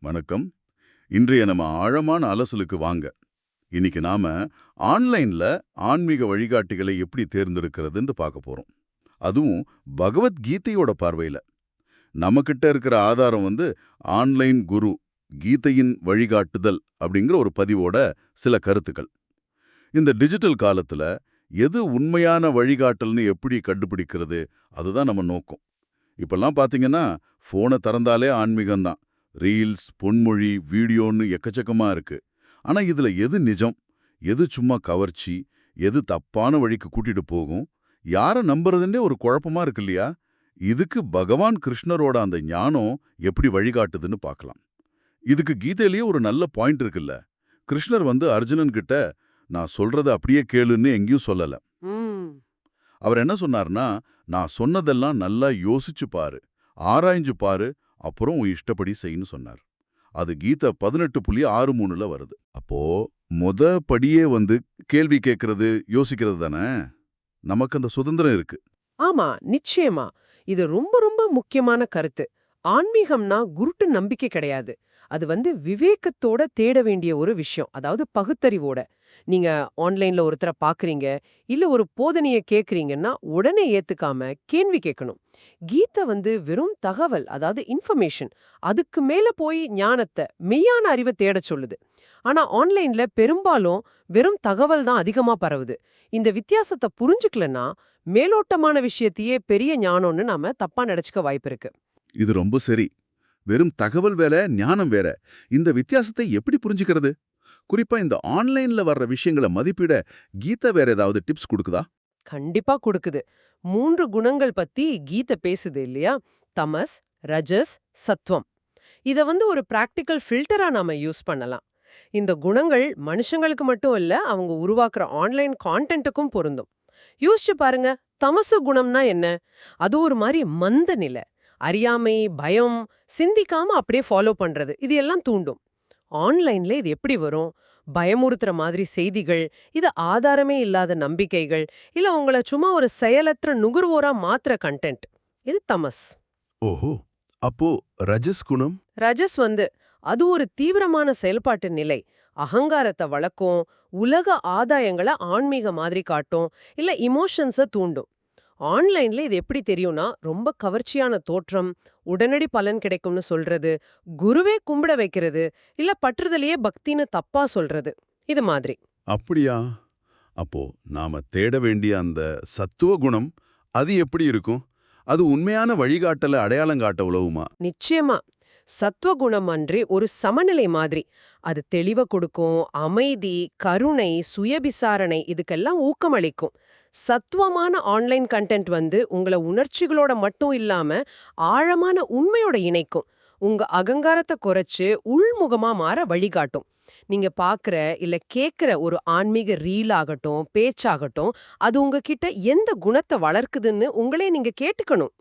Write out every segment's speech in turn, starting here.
வணக்கம். இன்றைய நம்ம ஆழமான அலசலுக்கு வாங்க. இன்னைக்கு நாம ஆன்லைன்ல ஆன்மீக வழிகாட்டிகளை எப்படி தேர்ந்தெடுக்கிறதுன்னு பார்க்க போறோம். அதுவும் பகவத்கீதையோட பார்வையில. நம்மகிட்ட இருக்கிற ஆதாரம் வந்து ஆன்லைன் குரு கீதையின் வழிகாட்டுதல் அப்படிங்கிற ஒரு பதிவோட சில கருத்துக்கள். இந்த டிஜிட்டல் காலத்துல எது உண்மையான வழிகாட்டல்னு எப்படி கண்டுபிடிக்கிறது அதுதான் நம்ம நோக்கம். இப்பெல்லாம் பாத்தீங்கன்னா ஃபோனை திறந்தாலே ஆன்மீகம்தான். ரீல்ஸ் பொன்மொழி வீடியோன்னு எக்கச்சக்கமா இருக்கு. ஆனா இதுல எது நிஜம்? எது சும்மா கவர்ச்சி? எது தப்பான வழிக்கு கூட்டிட்டு போகும்? யாரை நம்புறதுன்னே ஒரு குழப்பமா இருக்கு இல்லையா? இதுக்கு பகவான் கிருஷ்ணரோட அந்த ஞானம் எப்படி வழிகாட்டுதுன்னு பார்க்கலாம் இதுக்கு கீதையிலேயே ஒரு நல்ல பாயிண்ட் இருக்குல்ல. கிருஷ்ணர் வந்து அர்ஜுனன் கிட்ட நான் சொல்றத அப்படியே கேளுன்னு எங்கேயும் சொல்லல. அவர் என்ன சொன்னார்னா நான் சொன்னதெல்லாம் நல்லா யோசிச்சு பாரு. ஆராய்ஞ்சு பாரு. அப்புறம் உன் இஷ்டப்படி செய்ன்னு சொன்னார். அது கீதை பதினெட்டு புள்ளி ஆறு மூணுல வருது. அப்போ முத படியே வந்து கேள்வி கேட்கறது யோசிக்கிறது தானே? நமக்கு அந்த சுதந்திரம் இருக்கு. ஆமா நிச்சயமா. இது ரொம்ப ரொம்ப முக்கியமான கருத்து. ஆன்மீகம்னா குருட்டு நம்பிக்கை கிடையாது. அது வந்து விவேகத்தோட தேட வேண்டிய ஒரு விஷயம். அதாவது பகுத்தறிவோட. நீங்க ஆன்லைன்ல ஒருத்தரை பாக்குறீங்க இல்ல ஒரு போதனைய கேக்குறீங்கன்னா உடனே ஏத்துக்காம கேள்வி கேட்கணும் கீதை வந்து வெறும் தகவல் அதாவது இன்ஃபர்மேஷன் அதுக்கு மேல போய் ஞானத்தை மெய்யான அறிவை தேடச் சொல்லுது. ஆனா ஆன்லைன்ல பெரும்பாலும் வெறும் தகவல் தான் அதிகமா பரவுது. இந்த வித்தியாசத்தை புரிஞ்சுக்கலன்னா மேலோட்டமான விஷயத்தையே பெரிய ஞானம்னு நாம தப்பா நினைச்சுக்க வாய்ப்பு இருக்கு. இது ரொம்ப சரி. வெறும் தகவல் வேற ஞானம் வேற. இந்த வித்தியாசத்தை எப்படி புரிஞ்சுக்கிறது? குறிப்பா இந்த ஆன்லைன்ல வர்ற விஷயங்களை மதிப்பிட கீதா வேற ஏதாவது டிப்ஸ் கொடுக்குதா? கண்டிப்பா கொடுக்குது. மூன்று குணங்கள் பத்தி கீதை பேசுது இல்லையா? தமஸ் ரஜஸ் சத்வம். இத வந்து ஒரு பிராக்டிக்கல் ஃபில்டரா நாம யூஸ் பண்ணலாம். இந்த குணங்கள் மனுஷங்களுக்கு மட்டும் இல்ல அவங்க உருவாக்குற ஆன்லைன் கான்டென்ட்டுக்கும் பொருந்தும். யோசிச்சு பாருங்க தமசு குணம்னா என்ன? அது ஒரு மாதிரி மந்த நிலை. அறியாமை பயம் சிந்திக்காம அப்படியே ஃபாலோ பண்றது. இது எல்லாம் தூண்டும். ஆன்லைன்ல இது எப்படி வரும்? பயமுறுத்துற மாதிரி செய்திகள் இது ஆதாரமே இல்லாத நம்பிக்கைகள் இல்ல உங்கள சும்மா ஒரு செயலற்ற நுகர்வோரா மாத்துற கண்டென்ட் இது தமஸ். ஓஹோ. அப்போ ரஜஸ் குணம்? ரஜஸ் வந்து அது ஒரு தீவிரமான செயல்பாட்டு நிலை. அகங்காரத்தை வளர்க்கும் உலக ஆதாயங்களை ஆன்மீக மாதிரி காட்டும் இல்ல இமோஷன்ஸை தூண்டும். ஆன்லைன்ல இது எப்படி தெரியும்னா ரொம்ப கவர்ச்சியான தோற்றம் உடனடி பலன் கிடைக்கும்னு சொல்றது குருவே கும்பிட வைக்கிறது இல்ல பற்றுதலையே பக்தின்னு தப்பா சொல்றது. இது மாதிரி. அப்படியா? அப்போ நாம தேட வேண்டிய அந்த சத்துவ குணம் அது எப்படி இருக்கும்? அது உண்மையான வழிகாட்டல அடையாளம் காட்ட உதவுமா? நிச்சயமா. சத்துவகுணம் அன்றி ஒரு சமநிலை மாதிரி. அது தெளிவ கொடுக்கும் அமைதி கருணை சுயபிசாரணை இதுக்கெல்லாம் ஊக்கமளிக்கும். சத்துவமான ஆன்லைன் கண்டென்ட் வந்து உங்களை உணர்ச்சிகளோட மட்டும் இல்லாம ஆழமான உண்மையோட இணைக்கும். உங்க அகங்காரத்தை குறைச்சு உள்முகமா மாற வழிகாட்டும். நீங்க பாக்குற இல்ல கேக்குற ஒரு ஆன்மீக ரீல் ஆகட்டும் பேச்சாகட்டும் அது உங்ககிட்ட எந்த குணத்தை வளர்க்குதுன்னு உங்களே நீங்க கேட்டுக்கணும்.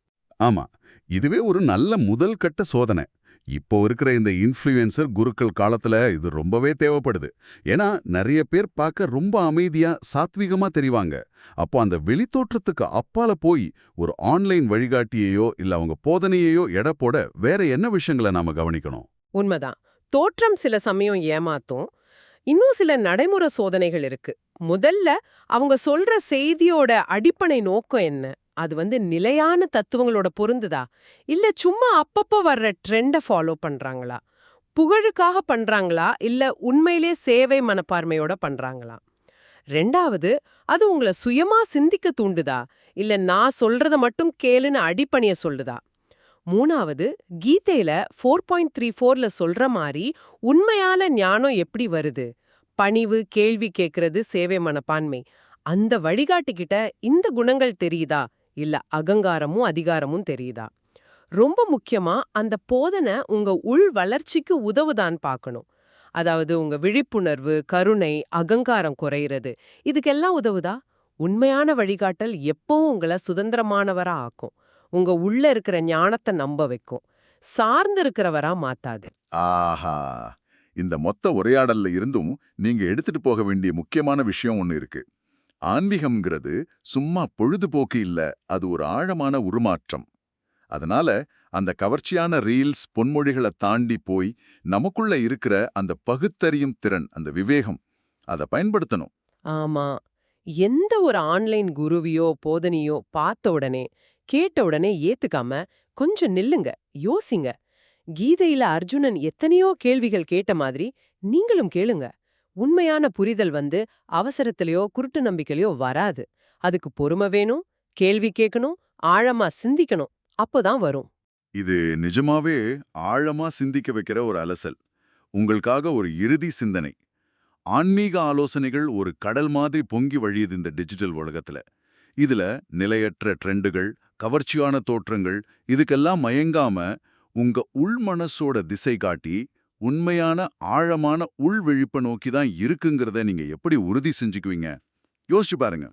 ஆமா. இதுவே ஒரு நல்ல முதல் கட்ட சோதனை. இப்போ இருக்கிற இந்த இன்ஃப்ளூயன்சர் குருக்கள் காலத்துல இது ரொம்பவே தேவைப்படுது. ஏன்னா நிறைய பேர் பார்க்க ரொம்ப அமைதியா சாத்வீகமா தெரிவாங்க. அப்போ அந்த வெளித்தோற்றத்துக்கு அப்பால போய் ஒரு ஆன்லைன் வழிகாட்டியையோ இல்ல அவங்க போதனையையோ எடை போட வேற என்ன விஷயங்களை நாம கவனிக்கணும்? உண்மைதான். தோற்றம் சில சமயம் ஏமாத்தும். இன்னும் சில நடைமுறை சோதனைகள் இருக்கு. முதல்ல அவங்க சொல்ற செய்தியோட அடிப்படை நோக்கம் என்ன? அது வந்து நிலையான தத்துவங்களோட பொருந்துதா? இல்ல சும்மா அப்பப்போ வர்ற ட்ரெண்டை ஃபாலோ பண்றாங்களா? புகழுக்காக பண்றாங்களா? இல்ல உண்மையிலே சேவை மனப்பான்மையோட பண்றாங்களா? ரெண்டாவது அது உங்கள சுயமா சிந்திக்க தூண்டுதா? இல்ல நான் சொல்றத மட்டும் கேளுன்னு அடிப்பணிய சொல்லுதா? மூணாவது கீதையில ஃபோர் பாயிண்ட் த்ரீ ஃபோர்ல சொல்ற மாதிரி உண்மையான ஞானம் எப்படி வருது? பணிவு கேள்வி கேட்கறது சேவை மனப்பான்மை. அந்த வழிகாட்டிக்கிட்ட இந்த குணங்கள் தெரியுதா? இல்ல அகங்காரமும் அதிகாரமும் தெரியுதா? ரொம்ப முக்கியமா அந்த போதனை உங்க உள் வளர்ச்சிக்கு உதவுதான்னு பார்க்கணும் அதாவது உங்க விழிப்புணர்வு கருணை அகங்காரம் குறையிறது. இதுக்கெல்லாம் உதவுதா? உண்மையான வழிகாட்டல் எப்பவும் உங்களை சுதந்திரமானவரா ஆக்கும். உங்க உள்ள இருக்கிற ஞானத்தை நம்ப வைக்கும். சார்ந்து இருக்கிறவரா மாத்தாது. ஆஹா! இந்த மொத்த உரையாடல்ல இருந்தும் நீங்க எடுத்துட்டு போக வேண்டிய முக்கியமான விஷயம் ஒன்று இருக்கு. ஆன்மீகம்ங்கிறது சும்மா பொழுதுபோக்கு இல்ல அது ஒரு ஆழமான உருமாற்றம். அதனால அந்த கவர்ச்சியான ரீல்ஸ் பொன்மொழிகளை தாண்டி போய் நமக்குள்ள இருக்கிற அந்த பகுத்தறியும் திறன் அந்த விவேகம் அதை பயன்படுத்தணும். ஆமா. எந்த ஒரு ஆன்லைன் குருவியோ போதனையோ பார்த்த உடனே கேட்ட உடனே ஏத்துக்காம கொஞ்சம் நில்லுங்க யோசிங்க. கீதையில அர்ஜுனன் எத்தனையோ கேள்விகள் கேட்ட மாதிரி நீங்களும் கேளுங்க. உண்மையான புரிதல் வந்து அவசரத்திலேயோ குருட்டு நம்பிக்கையிலையோ வராது. அதுக்கு பொறுமை வேணும் கேள்வி கேட்கணும் ஆழமா சிந்திக்கணும். அப்போதான் வரும். இது நிஜமாவே ஆழமா சிந்திக்க வைக்கிற ஒரு அலசல். உங்களுக்காக ஒரு இறுதி சிந்தனை. ஆன்மீக ஆலோசனைகள் ஒரு கடல் மாதிரி பொங்கி வழியுது இந்த டிஜிட்டல் உலகத்துல. இதுல நிலையற்ற ட்ரெண்டுகள் கவர்ச்சியான தோற்றங்கள் இதுக்கெல்லாம் மயங்காம உங்க உள்மனசோட திசை காட்டி உண்மையான ஆழமான உள் விழிப்பை நோக்கி தான் இருக்குங்கிறத நீங்க எப்படி உறுதி செஞ்சுக்குவீங்க? யோசிச்சு பாருங்க.